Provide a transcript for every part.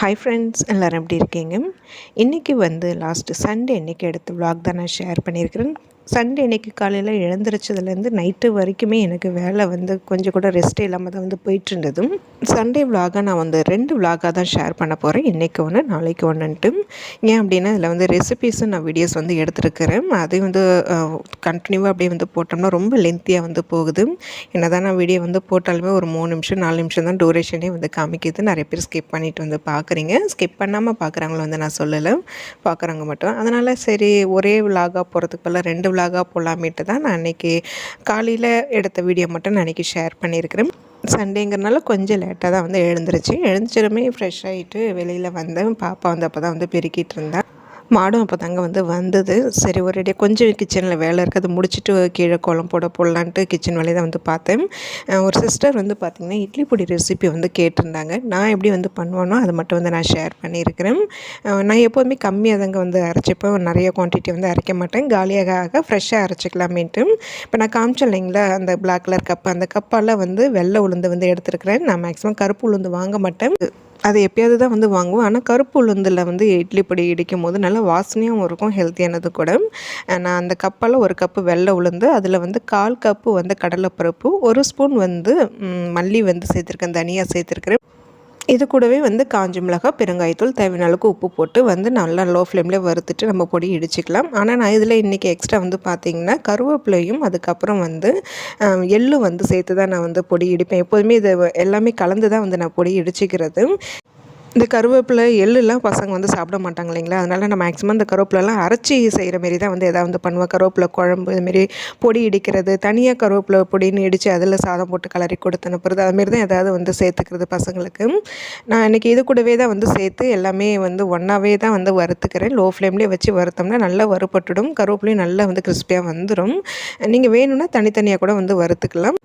Hi friends எல்லோரும் எப்படி இருக்கீங்க? இன்றைக்கி வந்து லாஸ்ட்டு சண்டே இன்றைக்கி எடுத்து vlog தான் நான் ஷேர் பண்ணியிருக்கிறேன். சண்டே அன்னைக்கு காலையில் எழுந்திரிச்சதுலேருந்து நைட்டு வரைக்குமே எனக்கு வேலை வந்து கொஞ்சம் கூட ரெஸ்ட்டே இல்லாமல் தான் வந்து போயிட்டு இருந்தது. சண்டே விலாகாக நான் வந்து ரெண்டு விலாகாக தான் ஷேர் பண்ண போகிறேன் இன்றைக்கு ஒன்று நாளைக்கு ஒன்றுன்ட்டு ஏன் அப்படின்னா இதில் வந்து ரெசிபீஸும் நான் வீடியோஸ் வந்து எடுத்துருக்கிறேன். அது வந்து கண்டினியூவாக அப்படியே வந்து போட்டோம்னா ரொம்ப லென்த்தியாக வந்து போகுது. என்ன தான் நான் வீடியோ வந்து போட்டாலுமே ஒரு மூணு நிமிஷம் நாலு நிமிஷம் தான் டூரேஷனே வந்து காமிக்குது. நிறைய பேர் ஸ்கிப் பண்ணிட்டு வந்து பார்க்குறீங்க ஸ்கிப் பண்ணாமல் பார்க்குறாங்களோ வந்து நான் சொல்லலை. பார்க்குறவங்க மட்டும். அதனால் சரி ஒரே விலாகாக போகிறதுக்கு பதிலாக ரெண்டு விலாகாக போகலாமேட்டு தான் நான் அன்றைக்கி காலையில் எடுத்த வீடியோ மட்டும் நான் அன்றைக்கி ஷேர் பண்ணியிருக்கிறேன். சண்டேங்கிறனால கொஞ்சம் லேட்டாக தான் வந்து எழுந்துருச்சு. எழுந்துச்சிருமே ஃப்ரெஷ் ஆகிட்டு வெளியில் வந்தேன். பாப்பா வந்து அப்போ தான் வந்து பெருக்கிட்டு இருந்தேன் மாடும் அப்போ தாங்க வந்து வந்தது. சரி ஒரேடியாக கொஞ்சம் கிச்சனில் வேலை இருக்குது. அது முடிச்சுட்டு கீழே குளம் போட போடலான்ட்டு கிச்சன் வேலையை தான் வந்து பார்த்தேன். ஒரு சிஸ்டர் வந்து பார்த்திங்கன்னா இட்லி பொடி ரெசிபி வந்து கேட்டிருந்தாங்க. நான் எப்படி வந்து பண்ணுவேனோ அதை மட்டும் வந்து நான் ஷேர் பண்ணியிருக்கிறேன். நான் எப்போதுமே கம்மியாக தாங்க வந்து அரைச்சிப்பேன். நிறைய குவான்டிட்டி வந்து அரைக்க மாட்டேன். காலியாக ஆக ஃப்ரெஷ்ஷாக அரைச்சிக்கலாமேன்ட்டு. இப்போ நான் காமிச்சேன் இல்லைங்களா அந்த பிளாக் கலர் கப் அந்த கப்பால் வந்து வெள்ளை உளுந்து வந்து எடுத்துருக்கிறேன். நான் மேக்ஸிமம் கருப்பு உளுந்து வாங்க மாட்டேன். அது எப்பயாவது தான் வந்து வாங்குவோம். ஆனால் கருப்பு உளுந்தில் வந்து இட்லி பொடி இடிக்கும் போது நல்லா வாசனையாகவும் இருக்கும் ஹெல்த்தியானது கூட. நான் அந்த கப்பால் ஒரு கப்பு வெள்ளை உளுந்து அதில் வந்து கால் கப்பு வந்து கடலைப்பருப்பு ஒரு ஸ்பூன் வந்து மல்லி வந்து சேர்த்துருக்கேன் தனியாக சேர்த்துருக்கிறேன். இது கூடவே வந்து காஞ்ச மிளகாய் பெருங்காயத்தூள் தேவையான அளவுக்கு உப்பு போட்டு வந்து நல்லா லோ ஃப்ளேமில் வறுத்துட்டு நம்ம பொடி இடிச்சிக்கலாம். ஆனால் நான் இதில் இன்றைக்கி எக்ஸ்ட்ரா வந்து பார்த்திங்கன்னா கருவேப்பிலையும் அதுக்கப்புறம் வந்து எள்ளு வந்து சேர்த்து தான் நான் வந்து பொடி இடிப்பேன். எப்போதுமே இது எல்லாமே கலந்து தான் வந்து நான் பொடி இடிச்சிக்கிறது. இந்த கருவேப்பிலை எள்ளுலாம் பசங்க வந்து சாப்பிட மாட்டாங்க இல்லைங்களா? அதனால் நான் மேக்ஸிமம் இந்த கருவேப்பிலலாம் அரைச்சி செய்கிற மாரி தான் வந்து எதாவது வந்து பண்ணுவேன். கருவேப்பிலை குழம்பு இதுமாரி பொடி இடிக்கிறது தனியாக கருவேப்பிலை பொடின்னு இடித்து அதில் சாதம் போட்டு கலரி கொடுத்து அனுப்புறது அதுமாரி தான் எதாவது வந்து சேர்த்துக்கிறது பசங்களுக்கு. நான் இன்றைக்கி இது கூடவே தான் வந்து சேர்த்து எல்லாமே வந்து ஒன்றாவே தான் வந்து வறுத்துக்கிறேன். லோ ஃப்ளேம்லேயே வச்சு வறுத்தோம்னா நல்லா வறுபட்டுடும். கருவேப்பிலையும் நல்லா வந்து கிறிஸ்பியாக வந்துடும் நீங்கள் வேணும்னா தனித்தனியாக கூட வந்து வறுத்துக்கலாம்.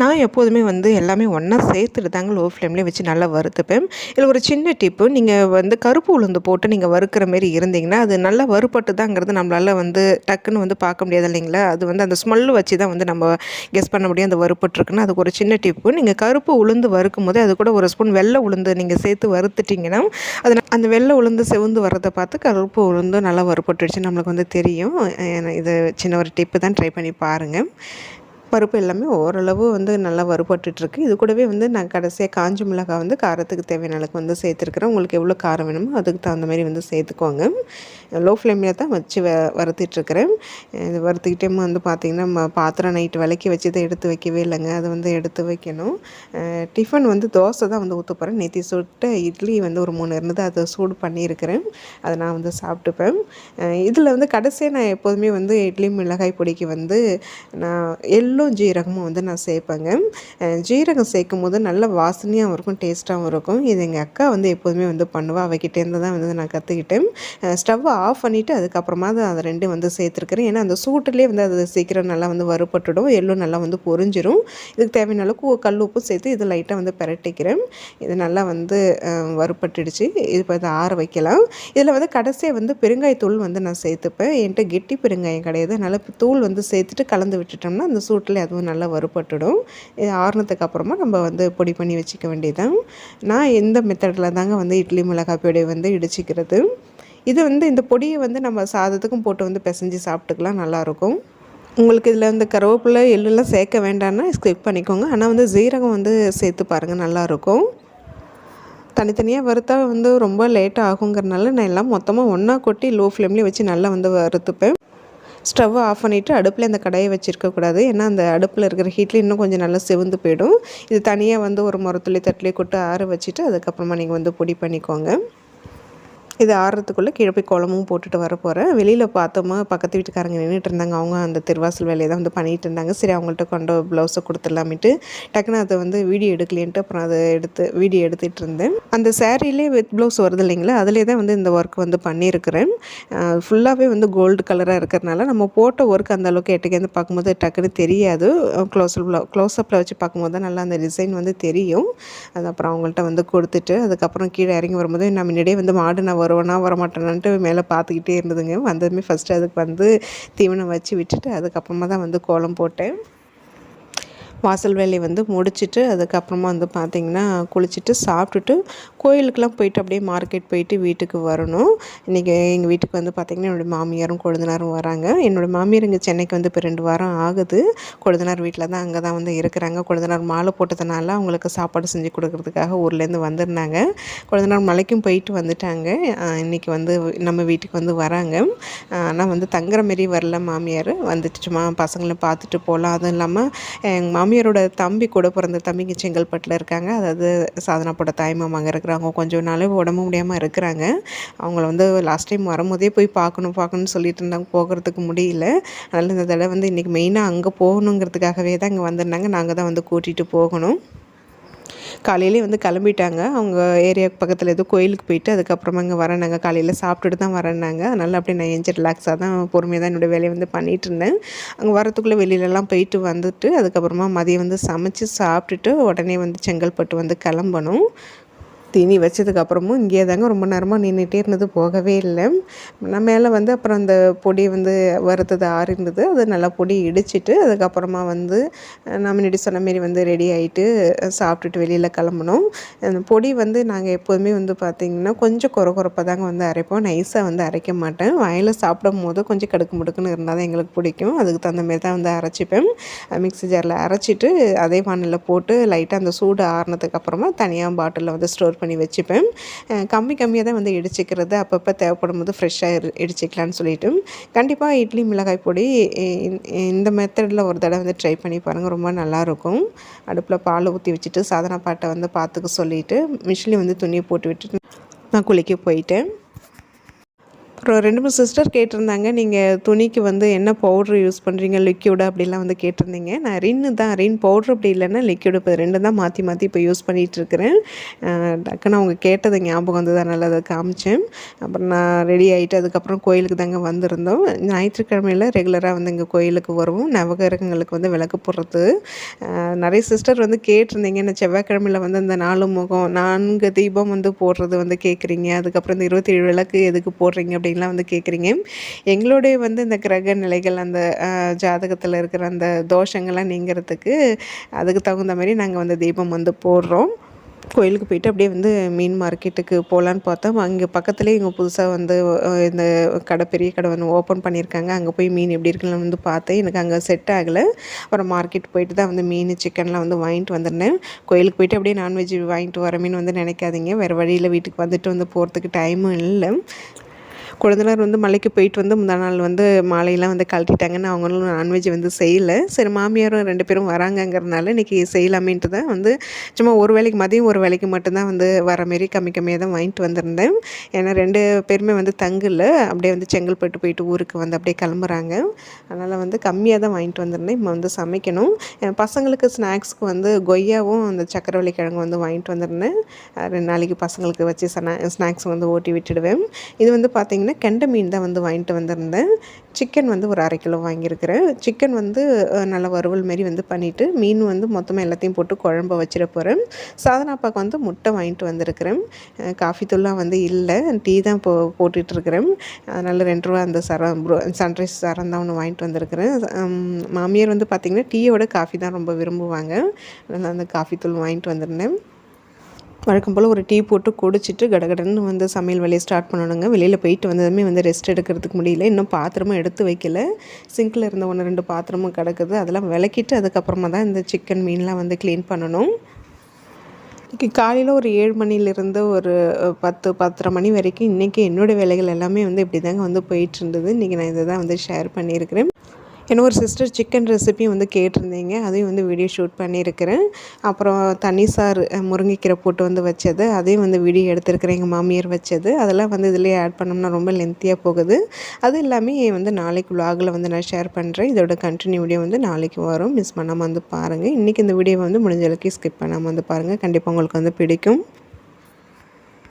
நான் எப்போதுமே வந்து எல்லாமே ஒன்றா சேர்த்துட்டு தாங்க லோ ஃப்ளேம்லேயே வச்சு நல்லா வறுத்துப்பேன். இதில் ஒரு சின்ன டிப்பு நீங்கள் வந்து கருப்பு உளுந்து போட்டு நீங்கள் வறுக்கிற மாரி இருந்தீங்கன்னா அது நல்லா வறுபட்டு தாங்கிறது நம்மளால் வந்து டக்குன்னு வந்து பார்க்க முடியாது இல்லைங்களா? அது வந்து அந்த ஸ்மெல்லு வச்சு தான் வந்து நம்ம கெஸ் பண்ண முடியும் அந்த வறுப்பட்டுருக்குன்னு அதுக்கு ஒரு சின்ன டிப்பு நீங்கள் கருப்பு உளுந்து வறுக்கும் போது அது கூட ஒரு ஸ்பூன் வெள்ளை உளுந்து நீங்கள் சேர்த்து வறுத்துட்டிங்கன்னா அது அந்த வெள்ளை உளுந்து செவந்து வர்றதை பார்த்து கருப்பு உளுந்து நல்லா வறுபட்டுடுச்சு நம்மளுக்கு வந்து தெரியும். இது சின்ன ஒரு டிப்பு தான் ட்ரை பண்ணி பாருங்கள் பருப்பு எல்லாமே ஓரளவு வந்து நல்லா வறுபட்டுட்ருக்கு. இது கூடவே வந்து நான் கடைசியாக காஞ்ச மிளகாய் வந்து காரத்துக்கு தேவையான அளவுக்கு வந்து சேர்த்துருக்குறேன். உங்களுக்கு எவ்வளோ காரம் வேணுமோ அதுக்கு தகுந்த மாதிரி வந்து சேர்த்துக்கோங்க. லோ ஃப்ளேமில் தான் வச்சு வ வறுத்துட்ருக்குறேன். இது வறுத்துக்கிட்டே வந்து பார்த்திங்கன்னா பாத்திரம் நைட்டு விளக்கி வச்சு இதை எடுத்து வைக்கவே இல்லைங்க. அது வந்து எடுத்து வைக்கணும். டிஃபன் வந்து தோசை தான் வந்து ஊற்றப்போகிறேன் நேற்று சுட்டு இட்லி வந்து ஒரு மூணு இருந்தது. அதை சூடு பண்ணியிருக்கிறேன். அதை நான் வந்து சாப்பிட்டுப்பேன். இதில் வந்து கடைசியாக நான் எப்போதுமே வந்து இட்லி மிளகாய் பொடிக்கு வந்து நான் எள்ளும் ஜீரகமும் வந்து நான் சேர்ப்பேங்க. ஜீரகம் சேர்க்கும் போது நல்ல வாசனையாகவும் இருக்கும் டேஸ்ட்டாகவும் இருக்கும். இது எங்கள் அக்கா வந்து எப்போதுமே வந்து பண்ணுவாள் அவகிட்டேருந்து தான் வந்து நான் கற்றுக்கிட்டேன் ஸ்டவ்வை ஆஃப் பண்ணிவிட்டு அதுக்கப்புறமா தான் அதை ரெண்டும் வந்து சேர்த்துருக்குறேன். ஏன்னா அந்த சூட்டுலேயே வந்து அது சீக்கிரம் நல்லா வந்து வறுபட்டுடும் எள்ளும் நல்லா வந்து பொரிஞ்சிரும். இதுக்கு தேவையான அளவுக்கு கல் உப்பு சேர்த்து இது லைட்டாக வந்து பரட்டிக்கிறேன். இது நல்லா வந்து வறுப்பட்டுடுச்சு வறுபட்டுடுச்சு. இது இப்போ இதை ஆற வைக்கலாம். இதில் வந்து கடைசியாக வந்து பெருங்காயத்தூள் வந்து நான் சேர்த்துப்பேன். என்கிட்ட கெட்டி பெருங்காயம் கிடையாது. அதனால் தூள் வந்து சேர்த்துட்டு கலந்து விட்டுட்டோம்னா அந்த சூட்டில் அதுவும் நல்லா வறுபட்டுடும். இது ஆறுனதுக்கு அப்புறமா நம்ம வந்து பொடி பண்ணி வச்சுக்க வேண்டியதான் நான் எந்த மெத்தடில் தாங்க வந்து இட்லி மிளகாய் பொடி வந்து இடிச்சிக்கிறது. இது வந்து இந்த பொடியை வந்து நம்ம சாதத்துக்கும் போட்டு வந்து பிசைஞ்சு சாப்பிட்டுக்கலாம் நல்லாயிருக்கும். உங்களுக்கு இதில் வந்து கருவேப்பிலை எள்ளுலாம் சேர்க்க வேண்டாம்னா ஸ்கிப் பண்ணிக்கோங்க. ஆனால் வந்து ஜீரகம் வந்து சேர்த்து பாருங்கள் நல்லாயிருக்கும். தனித்தனியாக வறுத்தா வந்து ரொம்ப லேட்டாக ஆகுங்கிறனால நான் எல்லாம் மொத்தமாக ஒன்றா கொட்டி லோ ஃப்ளேம்லேயே வச்சு நல்லா வந்து வறுத்துப்பேன். ஸ்டவ்வை ஆஃப் பண்ணிவிட்டு அடுப்பில் இந்த கடையை வச்சுருக்கக்கூடாது ஏன்னா அந்த அடுப்பில் இருக்கிற ஹீட்டில் இன்னும் கொஞ்சம் நல்லா செவந்து போயிடும். இது தனியாக வந்து ஒரு முரத்துளி தட்டிலே கொட்டு ஆற வச்சுட்டு அதுக்கப்புறமா நீங்கள் வந்து பொடி பண்ணிக்கோங்க. இது ஆறுறதுக்குள்ளே கீழே போய் குளமும் போட்டுட்டு வர போகிறேன் வெளியில் பார்த்தோமா பக்கத்து வீட்டுக்காரங்க நின்றுட்டு இருந்தாங்க. அவங்க அந்த திருவாசல் வேலையை தான் வந்து பண்ணிகிட்டு இருந்தாங்க. சரி அவங்கள்ட்ட கொண்டு ப்ளவுஸை கொடுத்துடலாமிட்டு டக்குன்னு அதை வந்து வீடியோ எடுக்கலேன்ட்டு அப்புறம் அதை எடுத்து வீடியோ எடுத்துகிட்டு இருந்தேன். அந்த சேரீலே வித் ப்ளவுஸ் வருது இல்லைங்களா அதிலே தான் வந்து இந்த ஒர்க் வந்து பண்ணியிருக்கிறேன். ஃபுல்லாகவே வந்து கோல்டு கலராக இருக்கிறனால நம்ம போட்ட ஒர்க் அந்த அளவுக்கு எட்டுக்கேந்து பார்க்கும்போது டக்குன்னு தெரியாது. க்ளோஸ் க்ளோஸ்அப்பில் வச்சு பார்க்கும்போது தான் நல்லா அந்த டிசைன் வந்து தெரியும். அது அப்புறம் அவங்கள்ட்ட வந்து கொடுத்துட்டு அதுக்கப்புறம் கீழே இறங்கி வரும்போது நான் முன்னாடியே வந்து மாடு நான் வருவேனா வரமாட்டேனான்ட்டு மேலே பார்த்துக்கிட்டே இருந்ததுங்க. வந்ததுமே ஃபஸ்ட்டு அதுக்கு வந்து தீவனம் வச்சு விட்டுட்டு அதுக்கப்புறமா தான் வந்து கோலம் போட்டேன். வாசல் வேலையை வந்து முடிச்சுட்டு அதுக்கப்புறமா வந்து பார்த்திங்கன்னா குளிச்சுட்டு சாப்பிட்டுட்டு கோயிலுக்கெலாம் போயிட்டு அப்படியே மார்க்கெட் போயிட்டு வீட்டுக்கு வரணும். இன்றைக்கி எங்கள் வீட்டுக்கு வந்து பார்த்திங்கன்னா என்னோடய மாமியாரும் கொழுந்தனாரும் வராங்க. என்னோடய மாமியார் இங்கே சென்னைக்கு வந்து இப்போ ரெண்டு வாரம் ஆகுது. கொழுந்தனார் வீட்டில் தான் அங்கே தான் வந்து இருக்கிறாங்க. கொழுந்தனார் மாலை போட்டதுனால அவங்களுக்கு சாப்பாடு செஞ்சு கொடுக்குறதுக்காக ஊர்லேருந்து வந்திருந்தாங்க. கொழுந்தனார் மலைக்கும் போயிட்டு வந்துட்டாங்க. இன்றைக்கி வந்து நம்ம வீட்டுக்கு வந்து வராங்க. ஆனால் வந்து தங்குற மாரி வரல மாமியார். வந்துட்டு சும்மா பசங்களை பார்த்துட்டு போகலாம். அதுவும் இல்லாமல் எங்கள் மாமியாரோட தம்பி கூட பிறந்த தம்பிங்க செங்கல்பட்டில் இருக்காங்க. அதாவது சாதனாப்போட தாய்மாமாங்க இருக்கிறாங்க. கொஞ்சம் நாளே உடம்பு முடியாமல் இருக்கிறாங்க. அவங்கள வந்து லாஸ்ட் டைம் வரும்போதே போய் பார்க்கணும் பார்க்கணும்னு சொல்லிட்டு இருந்தாங்க. போகிறதுக்கு முடியல. அதனால் இந்த தடவை வந்து இன்றைக்கி மெயினாக அங்கே போகணுங்கிறதுக்காகவே தான் இங்கே வந்திருந்தாங்க. நாங்கள் தான் வந்து கூட்டிகிட்டு போகணும். காலையிலே வந்து கிளம்பிட்டாங்க. அவங்க ஏரியா பக்கத்தில் ஏதோ கோயிலுக்கு போயிட்டு அதுக்கப்புறமா இங்கே வரேன்னாங்க காலையில் சாப்பிட்டுட்டு தான் வரேன்னாங்க அதனால் அப்படியே நான் எஞ்சி ரிலாக்ஸாக தான் பொறுமையாக தான் என்னோடய வேலையை வந்து பண்ணிகிட்டு இருந்தேன். அங்கே வரத்துக்குள்ளே வெளியிலலாம் போயிட்டு வந்துட்டு அதுக்கப்புறமா மதியம் வந்து சமைச்சு சாப்பிட்டுட்டு உடனே வந்து செங்கல்பட்டு வந்து கிளம்பணும். தீனி வச்சதுக்கப்புறமும் இங்கேயே தாங்க ரொம்ப நேரமாக நின்றுட்டே இருந்தது போகவே இல்லை. நம்ம மேலே வந்து அப்புறம் அந்த பொடி வந்து வறுத்தது ஆறிருந்தது அது நல்லா பொடி இடிச்சிட்டு அதுக்கப்புறமா வந்து நான் முன்னாடி சொன்ன மாரி வந்து ரெடி ஆகிட்டு சாப்பிட்டுட்டு வெளியில் கிளம்புனோம் அந்த பொடி வந்து நாங்கள் எப்போதுமே வந்து பார்த்திங்கன்னா கொஞ்சம் குறை குறைப்பாக தாங்க வந்து அரைப்போம். நைஸாக வந்து அரைக்க மாட்டேன். வயலில் சாப்பிடும் போது கொஞ்சம் கடுக்கு முடுக்குன்னு இருந்தால் தான் எங்களுக்கு பிடிக்கும். அதுக்கு தகுந்த மாரி தான் வந்து அரைச்சிப்பேன். மிக்ஸி ஜாரில் அரைச்சிட்டு அதே வானில் போட்டு லைட்டாக அந்த சூடு ஆறினதுக்கப்புறமா தனியாக பாட்டிலில் வந்து ஸ்டோர் பண்ணி பண்ணி வச்சுப்பேன். கம்மி கம்மியாக தான் வந்து இடிச்சிக்கிறது. அப்பப்போ தேவைப்படும் போது ஃப்ரெஷ்ஷாக இடிச்சிக்கலான்னு சொல்லிவிட்டு கண்டிப்பாக இட்லி மிளகாய் பொடி இந்த மெத்தடில் ஒரு தடவை வந்து ட்ரை பண்ணி பாருங்கள் ரொம்ப நல்லாயிருக்கும் அடுப்பில் பால் ஊற்றி வச்சுட்டு சாதன பாட்டை வந்து பார்த்துக்க சொல்லிவிட்டு மிஷினில் வந்து துணியை போட்டு விட்டுட்டு நான் குளிக்க போயிட்டேன். அப்புறம் ரெண்டு மூணு சிஸ்டர் கேட்டிருந்தாங்க நீங்கள் துணிக்கு வந்து என்ன பவுட்ரு யூஸ் பண்ணுறீங்க லிக்யூடு அப்படிலாம் வந்து கேட்டிருந்தீங்க. நான் ரின்னு தான் ரின் பவுட்ரு அப்படி இல்லைன்னா லிக்யூடு இப்போ ரெண்டு தான் மாற்றி மாற்றி இப்போ யூஸ் பண்ணிகிட்ருக்கிறேன் டக்குன்னு அவங்க கேட்டது ஞாபகம் வந்து தான் நல்லா அதை காமிச்சேன். அப்புறம் நான் ரெடி ஆகிட்டு அதுக்கப்புறம் கோயிலுக்கு தாங்க வந்திருந்தோம். ஞாயிற்றுக்கிழமையில் ரெகுலராக வந்து இங்கே கோயிலுக்கு வருவோம். நவகரகங்களுக்கு வந்து விளக்கு போடுறது. நிறைய சிஸ்டர் வந்து கேட்டிருந்தீங்க இந்த செவ்வாய்க்கிழமையில் வந்து இந்த நாலு முகம் நான்கு தீபம் வந்து போடுறது வந்து கேட்குறீங்க. அதுக்கப்புறம் இந்த இருபத்தி ஏழு விளக்கு எதுக்கு போடுறீங்க அப்படின்னு அப்படின்லாம் வந்து கேட்குறீங்க எங்களுடைய வந்து இந்த கிரக நிலைகள் அந்த ஜாதகத்தில் இருக்கிற அந்த தோஷங்கள்லாம் நீங்கிறதுக்கு அதுக்கு தகுந்த மாதிரி நாங்கள் வந்து தீபம் வந்து போடுறோம். கோயிலுக்கு போயிட்டு அப்படியே வந்து மீன் மார்க்கெட்டுக்கு போகலான்னு பார்த்தோம். அங்கே பக்கத்துலேயே இங்கே புதுசாக வந்து இந்த கடை பெரிய கடை வந்து ஓப்பன் பண்ணியிருக்காங்க. அங்கே போய் மீன் எப்படி இருக்குன்னு வந்து பார்த்தேன். எனக்கு அங்கே செட் ஆகலை. அப்புறம் மார்க்கெட் போயிட்டு தான் வந்து மீன் சிக்கன்லாம் வந்து வாங்கிட்டு வந்துருந்தேன். கோயிலுக்கு போயிட்டு அப்படியே நான்வெஜ் வாங்கிட்டு வர வந்து நினைக்காதீங்க. வேறு வழியில் வீட்டுக்கு வந்துட்டு வந்து போகிறதுக்கு டைமும் இல்லை. குழந்தைனார் வந்து மலைக்கு போயிட்டு வந்து முந்தா நாள் வந்து மாலையெல்லாம் வந்து கழட்டிட்டாங்கன்னு அவங்களும் நான்வெஜ் வந்து செய்யலை. சரி மாமியாரும் ரெண்டு பேரும் வராங்கங்கிறதுனால இன்றைக்கி செய்யலாமேன்ட்டு தான் வந்து சும்மா ஒரு வேலைக்கு மதியம் ஒரு வேலைக்கு மட்டும்தான் வந்து வர மாரி கம்மி கம்மியாக தான் வாங்கிட்டு வந்திருந்தேன். ஏன்னா ரெண்டு பேருமே வந்து தங்கல. அப்படியே வந்து செங்கல்பட்டு போயிட்டு ஊருக்கு வந்து அப்படியே கிளம்புறாங்க. அதனால் வந்து கம்மியாக தான் வாங்கிட்டு வந்திருந்தேன். இப்போ வந்து சமைக்கணும். பசங்களுக்கு ஸ்நாக்ஸ்க்கு வந்து கொய்யாவும் அந்த சக்கரவள்ளி கிழங்கு வந்து வாங்கிட்டு வந்திருந்தேன். ரெண்டு நாளைக்கு பசங்களுக்கு வச்சு ஸ்நாக்ஸ் வந்து ஓட்டி விட்டுடுவேன். இது வந்து பார்த்திங்கன்னா பார்த்திங்கன்னா கெண்டை மீன் தான் வந்து வாங்கிட்டு வந்திருந்தேன். சிக்கன் வந்து ஒரு அரை கிலோ வாங்கியிருக்கிறேன். சிக்கன் வந்து நல்லா வறுவல் மாரி வந்து பண்ணிவிட்டு மீன் வந்து மொத்தமாக எல்லாத்தையும் போட்டு குழம்ப வச்சிட போகிறேன் சாதனாப்பாக்கு வந்து முட்டை வாங்கிட்டு வந்திருக்கிறேன். காஃபி தூள்லாம் வந்து இல்லை டீ தான் போ போட்டுட்ருக்கிறேன். அதனால் ரெண்டு ரூபா அந்த சரம் சன்ரைஸ் சரம் தான் ஒன்று வாங்கிட்டு வந்திருக்கிறேன். மாமியார் வந்து பார்த்திங்கன்னா டீயோட காஃபி தான் ரொம்ப விரும்புவாங்க. அதனால் அந்த காஃபி தூள் வாங்கிட்டு வந்திருந்தேன். வழக்கம் போல் ஒரு டீ போட்டு குடிச்சிட்டு கடகடன்னு வந்து சமையல் வேலையை ஸ்டார்ட் பண்ணணுங்க. வெளியில் போயிட்டு வந்ததுமே வந்து ரெஸ்ட் எடுக்கிறதுக்கு முடியல. இன்னும் பாத்திரமும் எடுத்து வைக்கல. சிங்கில் இருந்த ஒன்று ரெண்டு பாத்திரமும் கிடக்குது. அதெல்லாம் விளக்கிட்டு அதுக்கப்புறமா தான் இந்த சிக்கன் மீன்லாம் வந்து க்ளீன் பண்ணணும். இன்றைக்கி காலையில் ஒரு ஏழு மணிலேருந்து ஒரு பத்து பத்தரை மணி வரைக்கும் இன்றைக்கி என்னோடய வேலைகள் எல்லாமே வந்து இப்படி தாங்க வந்து போயிட்டு இருந்தது. இன்றைக்கி நான் இதை தான் வந்து ஷேர் பண்ணியிருக்கிறேன். ஏன்னா ஒரு சிஸ்டர் சிக்கன் ரெசிபியும் வந்து கேட்டிருந்தீங்க. அதையும் வந்து வீடியோ ஷூட் பண்ணியிருக்கிறேன். அப்புறம் தண்ணி சாறு முருங்கைக்கீரை போட்டு வந்து வச்சது. அதையும் வந்து வீடியோ எடுத்திருக்கிறேன். எங்கள் மாமியார் வச்சது. அதெல்லாம் வந்து இதிலேயே ஆட் பண்ணோம்னா ரொம்ப லென்த்தியாக போகுது. அது எல்லாமே வந்து நாளைக்கு விலாகில் வந்து நான் ஷேர் பண்ணுறேன் இதோட கண்டினியூ வீடியோ வந்து நாளைக்கு வரும். மிஸ் பண்ணாமல் வந்து பாருங்கள் இன்றைக்கி இந்த வீடியோ வந்து முடிஞ்ச அளவுக்கு ஸ்கிப் பண்ணாமல் வந்து பாருங்கள் கண்டிப்பாக உங்களுக்கு வந்து பிடிக்கும்.